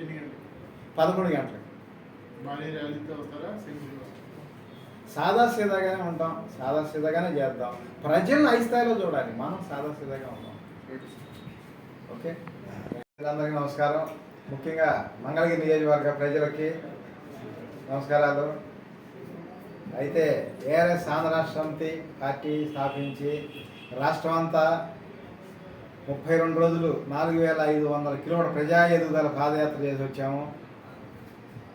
ఎన్ని పదకొండు గంటలకు. భారీ ర్యాలీతో వస్తారా సింగిల్ సాదా సీదాగానే ఉంటాం సాదా సీదాగానే చేద్దాం. ప్రజలను హై స్థాయిలో చూడాలి మనం సాదా సీదాగా ఉంటాం ఓకే? అందరికీ నమస్కారం. ముఖ్యంగా మంగళగిరి నియోజకవర్గ ప్రజలకి నమస్కారాలు. అయితే ఏఆర్ఎస్ ఆంధ్ర రాష్ట్ర సమితి పార్టీ స్థాపించి రాష్ట్రం అంతా ముప్పై రెండు రోజులు నాలుగు వేల ఐదు వందల కిలోమీటర్ ప్రజా ఎదుగుదల పాదయాత్ర చేసి వచ్చాము.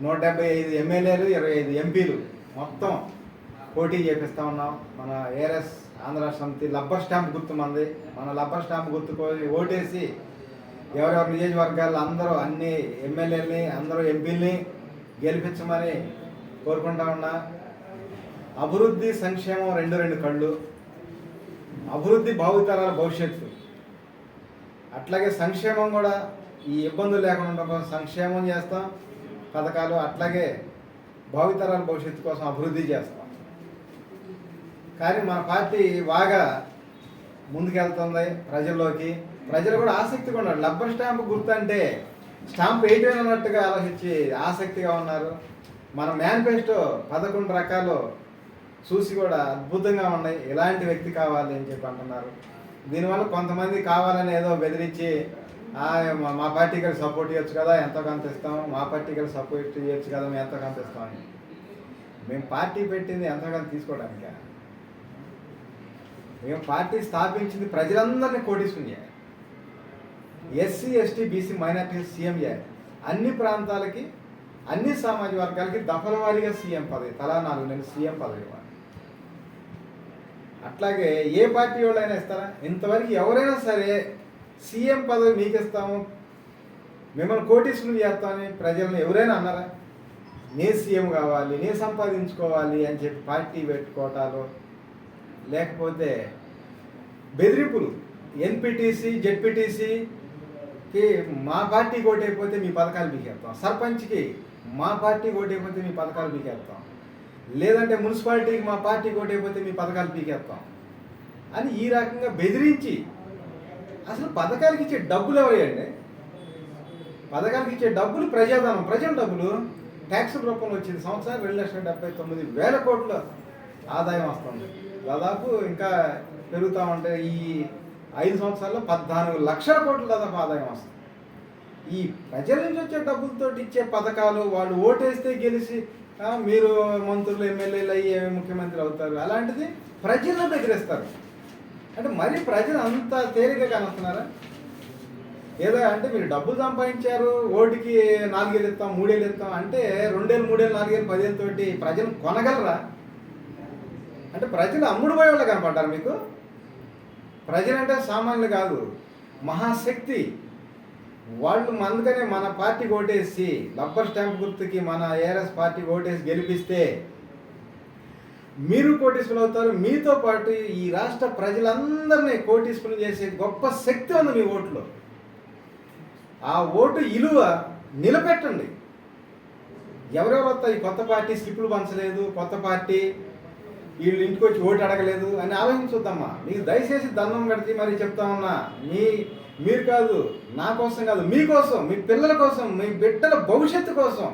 నూట డెబ్బై ఐదు ఎమ్మెల్యేలు ఇరవై ఐదు ఎంపీలు మొత్తం పోటీ చేపిస్తూ ఉన్నాం. మన ఏఆర్ఎస్ ఆంధ్ర సమితి లబ్బర్ స్టాంప్ గుర్తు మంది. మన లబ్బర్ స్టాంప్ గుర్తుకు ఓటేసి ఎవరెవరి నియోజకవర్గాలు అందరూ అన్ని ఎమ్మెల్యేలని అందరూ ఎంపీలని గెలిపించమని కోరుకుంటా ఉన్నా. అభివృద్ధి సంక్షేమం రెండు రెండు కళ్ళు. అభివృద్ధి భావితరాల భవిష్యత్తు. అట్లాగే సంక్షేమం కూడా ఈ ఇబ్బందులు లేకుండా ఉండడం కోసం సంక్షేమం చేస్తాం పథకాలు అట్లాగే భావితరాల భవిష్యత్తు కోసం అభివృద్ధి చేస్తాం. కానీ మన పార్టీ బాగా ముందుకెళ్తుంది ప్రజల్లోకి. ప్రజలు కూడా ఆసక్తిగా ఉన్నారు. లబ్బర్ స్టాంప్ గుర్తు అంటే స్టాంప్ వేయటమే అన్నట్టుగా ఆలోచించి ఆసక్తిగా ఉన్నారు. మన మేనిఫెస్టో పదకొండు రకాలు చూసి కూడా అద్భుతంగా ఉన్నాయి. ఎలాంటి వ్యక్తి కావాలి అని చెప్పి అంటున్నారు. దీనివల్ల కొంతమంది కావాలని ఏదో బెదిరించి మా- పార్టీకి సపోర్ట్ చేయొచ్చు కదా ఎంతో కొంత ఇస్తాం. మా పార్టీకి సపోర్ట్ చేయొచ్చు కదా మేము ఎంతో కొంత ఇస్తాం అని. మేము పార్టీ పెట్టింది ఎంతో కొంత తీసుకోవడానికి? మేము పార్టీ స్థాపించింది ప్రజలందరినీ కోటీసుకుని చేయాలి. SC ST BC minority CM చేయాలి. అన్ని ప్రాంతాలకి అన్ని సామాజిక వర్గాలకి దఫల వారీగా సీఎం పదవి తలా నాలుగు నెలలు సీఎం పదవి ఇవ్వాలి. అట్లాగే ఏ పార్టీ వాళ్ళైనా ఇస్తారా? ఇంతవరకు ఎవరైనా సరే సీఎం పదవి మీకు ఇస్తాము మిమ్మల్ని కోటీసులు చేస్తామని ప్రజలను ఎవరైనా అన్నారా? నే సీఎం కావాలి నే సంపాదించుకోవాలి అని చెప్పి పార్టీ పెట్టుకోవటాలు. లేకపోతే బెదిరింపులు ఎన్పిటిసి జెడ్పిటీసీకి మా పార్టీ ఓటైపోతే మీ పథకాలు బీకేస్తాం సర్పంచ్కి మా పార్టీ ఓటైపోతే మీ పథకాలు బీకేస్తాం లేదంటే మున్సిపాలిటీకి మా పార్టీ ఓటైపోతే మీ పథకాలు పీకేస్తాం అని ఈ రకంగా బెదిరించి అసలు పథకాలకి ఇచ్చే డబ్బులు ఎవరండి? పథకాలకి ఇచ్చే డబ్బులు ప్రజాధనం. ప్రజల డబ్బులు ట్యాక్స్ రూపంలో వచ్చింది. సంవత్సరం రెండు లక్షల డెబ్బై తొమ్మిది వేల కోట్ల ఆదాయం వస్తుంది. దాదాపు ఇంకా పెరుగుతూ ఉంటే ఈ ఐదు సంవత్సరాల్లో పద్నాలుగు లక్షల కోట్ల దాదాపు ఆదాయం వస్తుంది. ఈ ప్రజల నుంచి వచ్చే డబ్బులతో ఇచ్చే పథకాలు వాళ్ళు ఓటేస్తే గెలిచి మీరు మంత్రులు ఎమ్మెల్యేలు అయ్యి ముఖ్యమంత్రి అవుతారు? అలాంటిది ప్రజలను బెదిరిస్తారు. అంటే మరి ప్రజలు అంత తేలిక కానొస్తున్నారా? ఏదో అంటే మీరు డబ్బులు సంపాదించారు ఓటుకి నాలుగేళ్ళు ఇస్తాం మూడేళ్ళు ఇస్తాం అంటే రెండేళ్ళు మూడేళ్ళు నాలుగేళ్ళు పదేళ్ళు తోటి ప్రజలు కొనగలరా? అంటే ప్రజలు అమ్ముడుపోయే వాళ్ళు కనపడ్డారు మీకు? ప్రజలంటే సామాన్యులు కాదు మహాశక్తి. వాళ్ళు అందుకనే మన పార్టీకి ఓటేసి లబ్బర్ స్టాంప్ గుర్తుకి మన ఏఆర్ఎస్ పార్టీ ఓటేసి గెలిపిస్తే మీరు కోటీశ్వరులు అవుతారు మీతో పాటు ఈ రాష్ట్ర ప్రజలందరినీ కోటీశ్వరులు చేసే గొప్ప శక్తి ఉంది మీ ఓట్లో. ఆ ఓటు ఇలువ నిలబెట్టండి. ఎవరెవరు ఈ కొత్త పార్టీ స్లిప్పులు పంచలేదు కొత్త పార్టీ వీళ్ళు ఇంటికి వచ్చి ఓటు అడగలేదు అని ఆలోచించొద్దమ్మా. మీకు దయచేసి దండం పెడితే మరి చెప్తా ఉన్నా. మీ మీరు కాదు నా కోసం కాదు మీకోసం మీ పిల్లల కోసం మీ బిడ్డల భవిష్యత్తు కోసం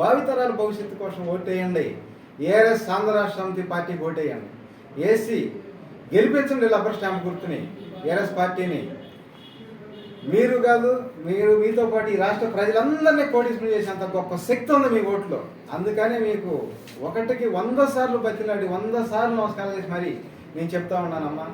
భావితరాల భవిష్యత్తు కోసం ఓటేయండి. ఏఆర్ఎస్ ఆంధ్ర రాష్ట్ర సమితి పార్టీకి ఓటేయండి. ఏసీ గెలిపించండి లబ్బర్ స్టాంప్ గుర్తుని. ఏఆర్ఎస్ పార్టీని. మీరు కాదు మీరు మీతో పాటు ఈ రాష్ట్ర ప్రజలందరినీ కోటీసులు చేసేంత గొప్ప శక్తి ఉంది మీ ఓట్లో. అందుకనే మీకు ఒకటికి వంద సార్లు బతిలాడి వంద సార్లు నమస్కారం చేసి మరి నేను చెప్తా ఉన్నానమ్మా.